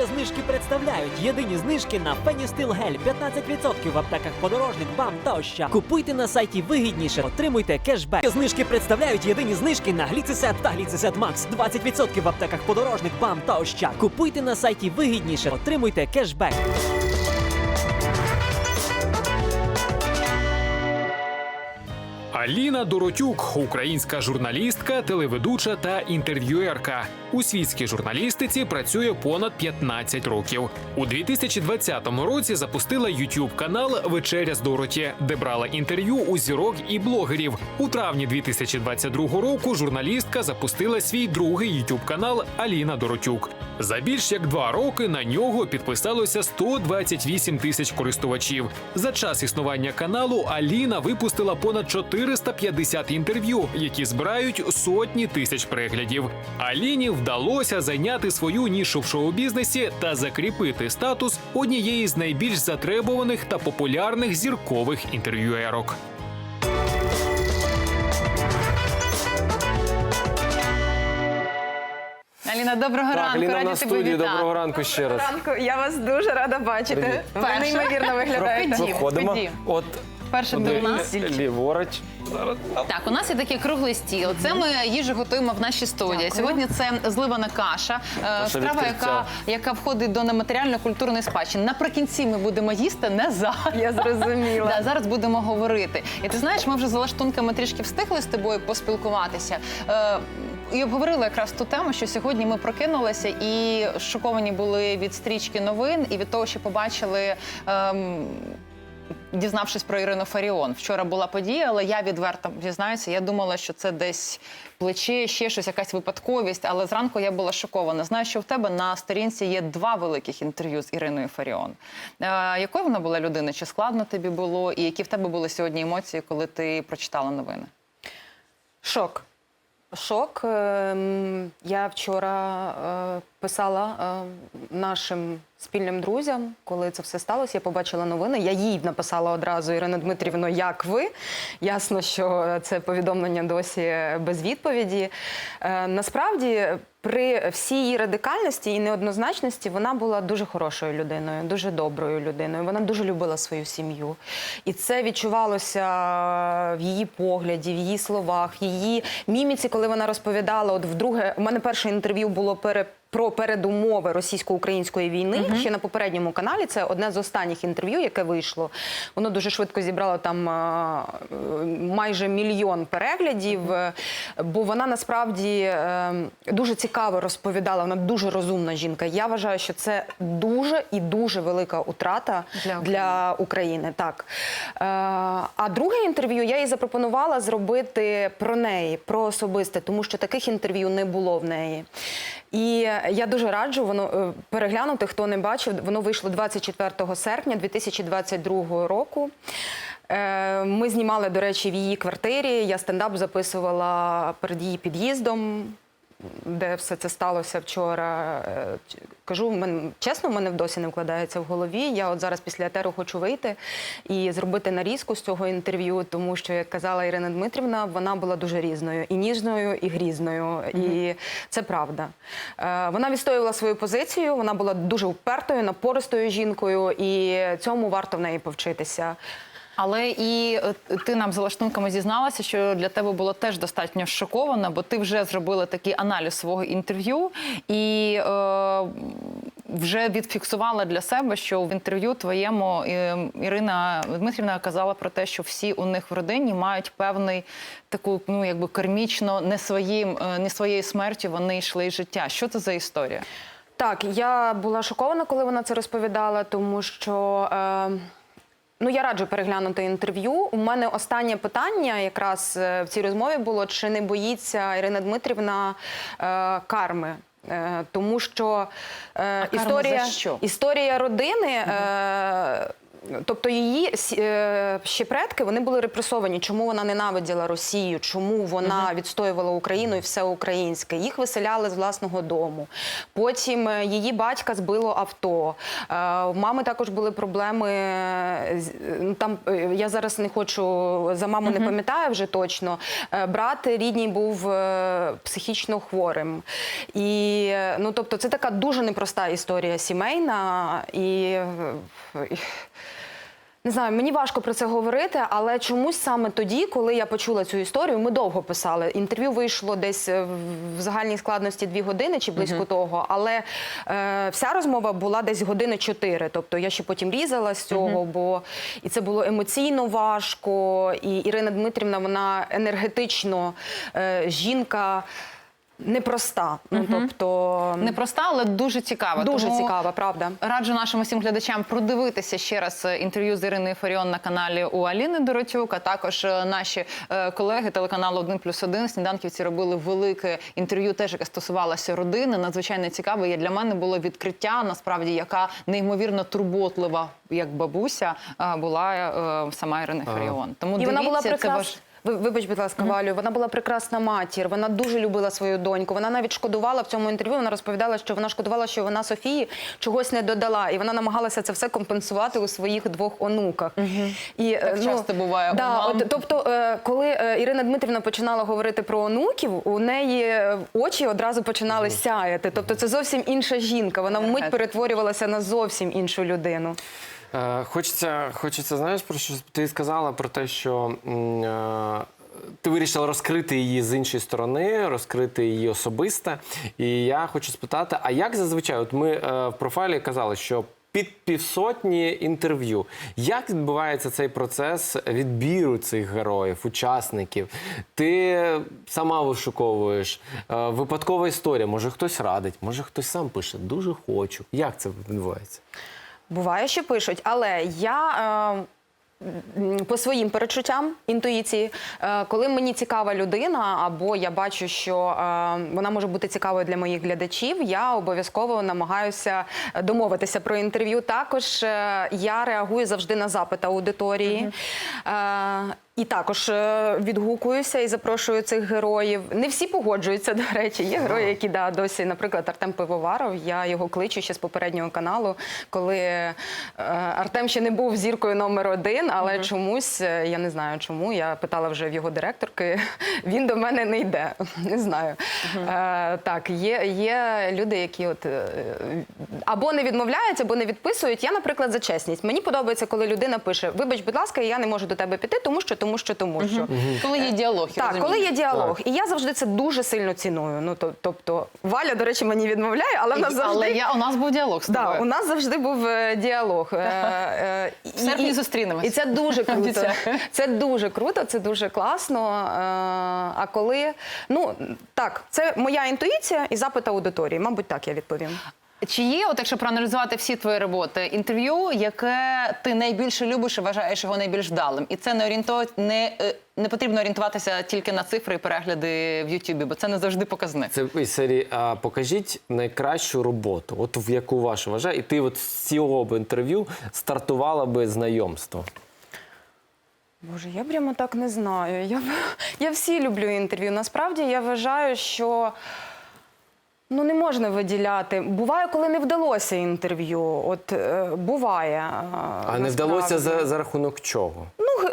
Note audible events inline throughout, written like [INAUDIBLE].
Є знижки представляють єдині знижки на Феністил Гель 15% в аптеках подорожник, бам та. Купуйте на сайті вигідніше, отримуйте кешбек. Є Знижки представляють єдині знижки на Гліцисет та Гліцисет Макс 20% в аптеках подорожник, бам та ощад. Купуйте на сайті вигідніше, отримуйте кешбек. Аліна Доротюк, українська журналістка, телеведуча та інтерв'юерка. У світській журналістиці працює понад 15 років. У 2020 році запустила youtube канал Вечеря з Дороті, де брала інтерв'ю у зірок і блогерів. У травні 2022 року журналістка запустила свій другий youtube канал Аліна Доротюк. За більш як два роки на нього підписалося 128 тисяч користувачів. За час існування каналу Аліна випустила понад 450 інтерв'ю, які збирають сотні тисяч переглядів. Аліні вдалося зайняти свою нішу в шоу-бізнесі та закріпити статус однієї з найбільш затребуваних та популярних зіркових інтерв'юерок. Аліна, доброго Так, ранку. Аліна Раді на тебе студії. вітати. Доброго ранку ще раз. ранку. Я вас дуже рада бачити. Ви Перше. неймовірно виглядаєте. Ходімо. От Перше до туди нас. ліворуч. Так, у нас є такий круглий стіл. Це ми їжу готуємо в нашій студії. Сьогодні це зливана каша, е, страва, відкриття. яка, яка входить до нематеріально-культурної спадщини. Наприкінці ми будемо їсти, не зараз. Я зрозуміла. Да, зараз будемо говорити. І ти знаєш, ми вже за лаштунками трішки встигли з тобою поспілкуватися. Е, і обговорили якраз ту тему, що сьогодні ми прокинулися і шоковані були від стрічки новин і від того, що побачили. Ем, Дізнавшись про Ірину Фаріон, вчора була подія, але я відверто дізнаюся. Я думала, що це десь плече, ще щось, якась випадковість. Але зранку я була шокована. Знаю, що в тебе на сторінці є два великих інтерв'ю з Іриною Фаріон. Е, якою вона була людина? Чи складно тобі було? І які в тебе були сьогодні емоції, коли ти прочитала новини? Шок. Шок. Ем, Я вчора е, писала е, нашим спільним друзям, коли це все сталося. Я побачила новини. Я їй написала одразу Ірина Дмитрівна, як ви? Ясно, що це повідомлення досі без відповіді. Е, Насправді. При всій її радикальності і неоднозначності вона була дуже хорошою людиною, дуже доброю людиною. Вона дуже любила свою сім'ю. І це відчувалося в її погляді, в її словах, в її міміці, коли вона розповідала. От вдруге, у мене перше інтерв'ю було пере. Про передумови російсько-української війни ще на попередньому каналі. Це одне з останніх інтерв'ю, яке вийшло. Воно дуже швидко зібрало там е, майже мільйон переглядів. е, Бо вона насправді е, дуже цікаво розповідала. Вона дуже розумна жінка. Я вважаю, що це дуже і дуже велика утрата Для для, України. України. Так а друге інтерв'ю я їй запропонувала зробити про неї, про особисте, тому що таких інтерв'ю не було в неї. І я дуже раджу воно е, переглянути, хто не бачив. Воно вийшло 24 серпня 2022 року. Е, Ми знімали, до речі, в її квартирі. Я стендап записувала перед її під'їздом, де все це сталося вчора. Е, Кажу, в мене чесно, в мене досі не вкладається в голові. Я от зараз після етеру хочу вийти і зробити нарізку з цього інтерв'ю, тому що, як казала Ірина Дмитрівна, вона була дуже різною і ніжною, і грізною. І це правда. Е, Вона відстоювала свою позицію, вона була дуже впертою, напористою жінкою, і цьому варто в неї повчитися. Але і е, ти нам за лаштунками зізналася, що для тебе було теж достатньо шоковано, бо ти вже зробила такий аналіз свого інтерв'ю і е, вже відфіксувала для себе, що в інтерв'ю твоєму е, Ірина Дмитрівна казала про те, що всі у них в родині мають певний таку, ну якби кармічно не своїм, е, не своєю смертю вони йшли із життя. Що це за історія? Так, я була шокована, коли вона це розповідала, тому що. Е... Ну, я раджу переглянути інтерв'ю. У мене останнє питання якраз е, в цій розмові було: чи не боїться Ірина Дмитрівна е, карми? Е, тому що е, історія, що? історія родини. Е, тобто її е, ще предки вони були репресовані. Чому вона ненавиділа Росію? Чому вона відстоювала Україну і все українське? Їх виселяли з власного дому. Потім е, її батька збило авто. Е, У мами також були проблеми. е, е, ну, Там е, я зараз не хочу за маму не пам'ятаю вже точно. Е, Брат рідній був е, психічно хворим. І е, ну, тобто, це така дуже непроста історія сімейна. Е, і не знаю, мені важко про це говорити, але чомусь саме тоді, коли я почула цю історію, ми довго писали. Інтерв'ю вийшло десь е, в- загальній складності дві години чи близько того. Але е, вся розмова була десь години чотири. Тобто я ще потім різала з цього, бо і це було емоційно важко. І Ірина Дмитрівна, вона енергетично е, жінка. Непроста, ну тобто Непроста, але дуже цікава. дуже Тому цікава, правда. Раджу нашим усім глядачам продивитися ще раз е, інтерв'ю з Іриною Фаріон на каналі у Аліни Доротюк. А також е, наші е, колеги телеканалу 1 плюс 1 сніданківці робили велике інтерв'ю, теж яке стосувалося родини. Надзвичайно цікаве. І для мене було відкриття, насправді, яка неймовірно турботлива, як бабуся, е, була е, сама Ірина Фаріон. Тому І вона була дивіться, це ваш. Ви- Вибач, будь ласка, Валю, вона була прекрасна матір, вона дуже любила свою доньку. Вона навіть шкодувала в цьому інтерв'ю. Вона розповідала, що вона шкодувала, що вона Софії чогось не додала, і вона намагалася це все компенсувати у своїх двох онуках. І Так е, часто буває у Да, мам. от, тобто, е, коли е, Ірина Дмитрівна починала говорити про онуків, у неї очі одразу починали сяяти. Тобто, це зовсім інша жінка. Вона вмить перетворювалася на зовсім іншу людину. Е, Хочеться, хочеться, знаєш, про що ти сказала про те, що е, ти вирішила розкрити її з іншої сторони, розкрити її особисте. І я хочу спитати: а як зазвичай, от ми е, в профайлі казали, що під півсотні інтерв'ю. Як відбувається цей процес відбіру цих героїв, учасників? Ти сама вишуковуєш випадкова історія. Може хтось радить, може хтось сам пише. Дуже хочу. Як це відбувається? Буває, що пишуть, але я. Е... По своїм перечуттям інтуїції, е, коли мені цікава людина, або я бачу, що е, вона може бути цікавою для моїх глядачів, я обов'язково намагаюся домовитися про інтерв'ю. Також е, я реагую завжди на запит аудиторії. Е, І також е, відгукуюся і запрошую цих героїв. Не всі погоджуються, до речі. Є герої, які да, досі, наприклад, Артем Пивоваров. Я його кличу ще з попереднього каналу, коли е, Артем ще не був зіркою номер один, але чомусь е, я не знаю чому. Я питала вже в його директорки. [LAUGHS] Він до мене не йде. [LAUGHS] Не знаю. Е, так, є, є люди, які от або не відмовляють, або не відписують. Я, наприклад, за чесність. Мені подобається, коли людина пише: Вибач, будь ласка, я не можу до тебе піти, тому що, тому що, тому що. Коли є діалог, я Так, розумію. коли є діалог, і я завжди це дуже сильно ціную. Ну то- тобто, Валя, до речі, мені відмовляє, але в нас завжди Але я, у нас був діалог з Да, у нас завжди був е, діалог. Е, е, і- В серпні і- зустрінемось. І це дуже круто. Обіцяю. Це дуже круто, це дуже класно. Е, А коли ну так, це моя інтуїція і запит аудиторії. Мабуть, так я відповім. Чи є, от якщо проаналізувати всі твої роботи, інтерв'ю, яке ти найбільше любиш і вважаєш його найбільш вдалим? І це не орієнто... не, е, не потрібно орієнтуватися тільки на цифри і перегляди в Ютубі, бо це не завжди показник. Це із серії а, покажіть найкращу роботу, от в яку вашу вважає, і ти от з цього б інтерв'ю стартувала би знайомство. Боже, я прямо так не знаю. Я, я всі люблю інтерв'ю. Насправді я вважаю, що ну, не можна виділяти. Буває, коли не вдалося інтерв'ю. От е, буває. е, А не вдалося за, за рахунок чого? Ну,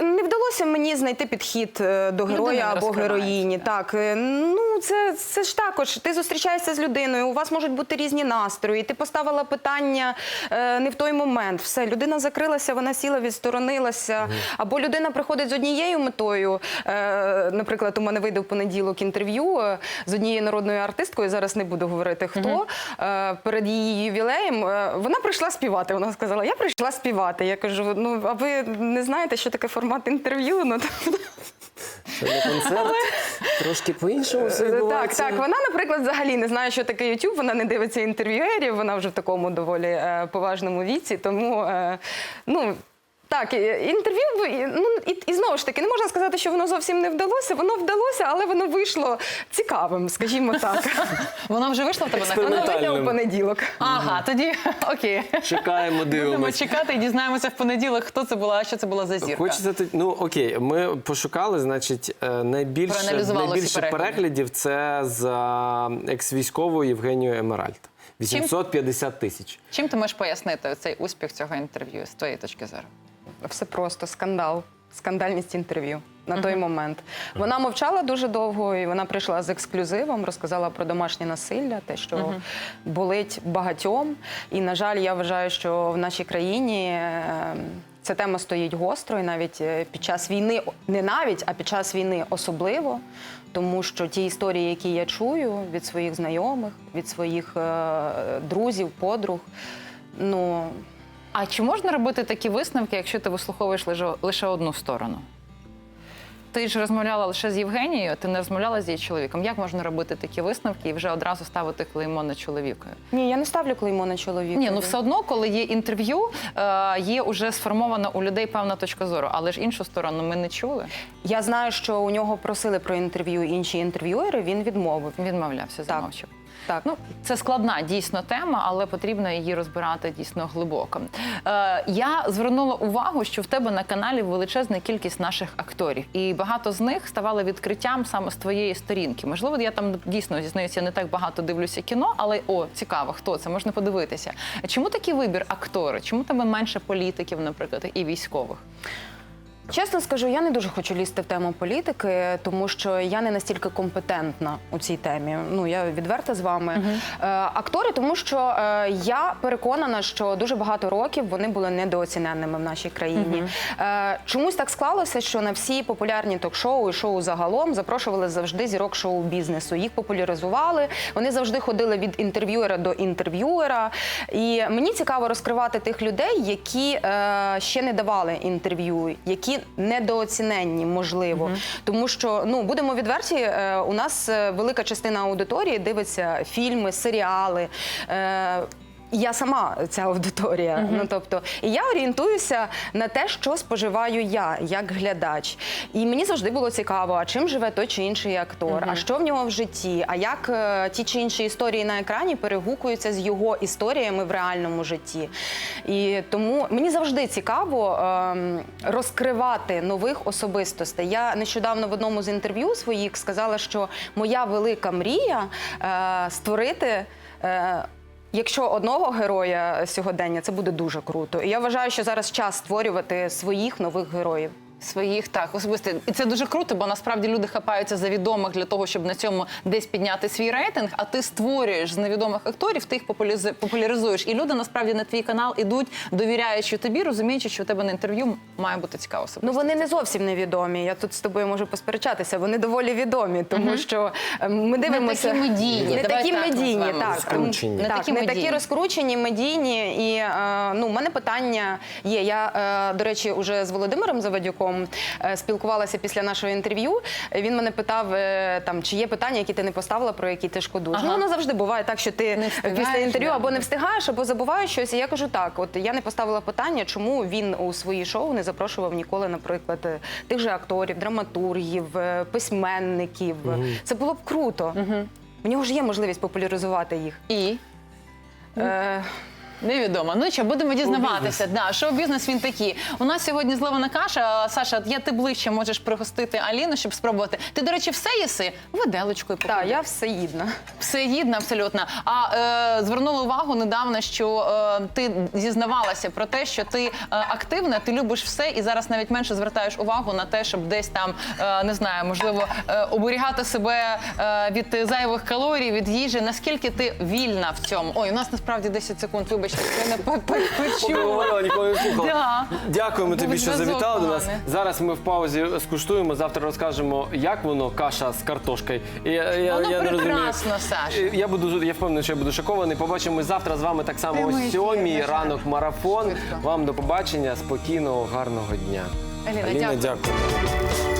вдалося мені знайти підхід е, до героя або героїні. Так, е, ну це, це ж також. Ти зустрічаєшся з людиною, у вас можуть бути різні настрої. Ти поставила питання е, не в той момент. Все, людина закрилася, вона сіла, відсторонилася. Або людина приходить з однією метою. Е, наприклад, у мене вийде в понеділок інтерв'ю з однією народною артисткою. Зараз не буду говорити хто. Е, перед її ювілеєм е, вона прийшла співати. Вона сказала: Я прийшла співати. Я кажу: ну а ви не знаєте, що таке формат інтерв'ю? Ну Це не концерт, трошки по-іншому все так, так. Вона, наприклад, взагалі не знає, що таке YouTube, вона не дивиться інтерв'юерів, вона вже в такому доволі е, поважному віці. Тому е, ну. Так, інтерв'ю ви- ну і, і знову ж таки не можна сказати, що воно зовсім не вдалося. Воно вдалося, але воно вийшло цікавим, скажімо так. [LAUGHS] Воно вже вийшло в тебе на Воно канал? вийде у понеділок. Ага, тоді [LAUGHS] окей. Чекаємо, Будемо чекати і дізнаємося в понеділок, хто це була, що це була за зірка. Хочеться ну окей, ми пошукали, значить, е, найбільше, найбільше переглядів це за екс-військовою Євгенією Емеральд. 850 тисяч. Чим ти можеш пояснити цей успіх цього інтерв'ю з твоєї точки зору? Все просто скандал, скандальність інтерв'ю на той момент. Вона мовчала дуже довго, і вона прийшла з ексклюзивом, розказала про домашнє насилля, те, що болить багатьом. І, на жаль, я вважаю, що в нашій країні. е, Ця тема стоїть гостро, і навіть е, під час війни, не навіть, а під час війни особливо, тому що ті історії, які я чую від своїх знайомих, від своїх е, друзів, подруг, ну А чи можна робити такі висновки, якщо ти вислуховуєш лише, одну сторону? Ти ж розмовляла лише з Євгенією, ти не розмовляла з її чоловіком. Як можна робити такі висновки і вже одразу ставити клеймо на чоловіка? ні, я не ставлю клеймо на чоловіка. Ні, ну все одно, коли є інтерв'ю, е, є вже сформована у людей певна точка зору, але ж іншу сторону ми не чули. Я знаю, що у нього просили про інтерв'ю інші інтерв'юери, він відмовив. Відмовлявся, Так. замовчав. Так. Ну, це складна дійсно тема, але потрібно її розбирати дійсно глибоко. Е, я звернула увагу, що в тебе на каналі величезна кількість наших акторів, і багато з них ставали відкриттям саме з твоєї сторінки. Можливо, я там дійсно зізнаюся, не так багато дивлюся кіно, але о, цікаво, хто це можна подивитися. Чому такий вибір актори? Чому тебе менше політиків, наприклад, і військових? Чесно скажу, я не дуже хочу лізти в тему політики, тому що я не настільки компетентна у цій темі. Ну я відверта з вами. Е, актори, тому що е, я переконана, що дуже багато років вони були недооціненними в нашій країні. Е, чомусь так склалося, що на всі популярні ток-шоу і шоу загалом запрошували завжди зірок шоу-бізнесу. Їх популяризували. Вони завжди ходили від інтерв'юера до інтерв'юера. І мені цікаво розкривати тих людей, які ще не давали інтерв'ю, які недооціненні, можливо. Тому що ну будемо відверті, е, у нас е, велика частина аудиторії дивиться фільми, серіали. Е, я сама ця аудиторія. Ну тобто, і я орієнтуюся на те, що споживаю я як глядач. І мені завжди було цікаво, а чим живе той чи інший актор, а що в нього в житті, а як е, ті чи інші історії на екрані перегукуються з його історіями в реальному житті. І тому мені завжди цікаво ем, розкривати нових особистостей. Я нещодавно в одному з інтерв'ю своїх сказала, що моя велика мрія е, створити. Е, Якщо одного героя сьогодення, це буде дуже круто. І я вважаю, що зараз час створювати своїх нових героїв. Своїх так особисто і це дуже круто, бо насправді люди хапаються за відомих для того, щоб на цьому десь підняти свій рейтинг. А ти створюєш з невідомих акторів, ти їх популяризу- популяризуєш. І люди насправді на твій канал ідуть, довіряючи тобі, розуміючи, що у тебе на інтерв'ю має бути цікаво Ну вони не зовсім невідомі. Я тут з тобою можу посперечатися. Вони доволі відомі, тому що е, ми дивимося такі медійні, не давай такі так медійні, так Розкручені. Не так, такі не медійні. такі розкручені, медійні. І е, ну, у мене питання є. Я е, до речі, уже з Володимиром Завадюком е, спілкувалася після нашого інтерв'ю. Він мене питав, е, там чи є питання, які ти не поставила, про які ти шкодуєш. Ага. Ну воно завжди буває так, що ти після інтерв'ю або не встигаєш, або забуваєш щось. І я кажу так: от я не поставила питання, чому він у свої шоу не запрошував ніколи, наприклад, е, тих же акторів, драматургів, письменників. Це було б круто. У нього ж є можливість популяризувати їх. І Е, Невідомо. Ну що, будемо дізнаватися. Да, шоу-бізнес він такий. У нас сьогодні злована каша. Саша, я ти ближче можеш пригостити Аліну, щоб спробувати. Ти, до речі, все їси? Виделочкою так, я всеїдна. Все гідно, абсолютно. А е, звернула увагу недавно, що е, ти зізнавалася про те, що ти е, активна, ти любиш все, і зараз навіть менше звертаєш увагу на те, щоб десь там е, не знаю, можливо, е, оберігати себе е, від зайвих калорій, від їжі. Наскільки ти вільна в цьому? Ой, у нас насправді 10 секунд. Вибачте, я не по- по- почула. говорила, ніколи не слухала. Да. Дякуємо Був тобі, що зв'язок завітали до нас. поганий. Зараз ми в паузі скуштуємо. Завтра розкажемо, як воно каша з картошкою. Я, я, Воно я не розумію. прекрасно, Саш. Я буду я впевнений, що я буду шокований. Побачимо завтра з вами так само о ефір, сьомій на жаль. ранок марафон. Швидко. Вам до побачення, спокійного, гарного дня. Аліна, Аліна, дякую. дякую.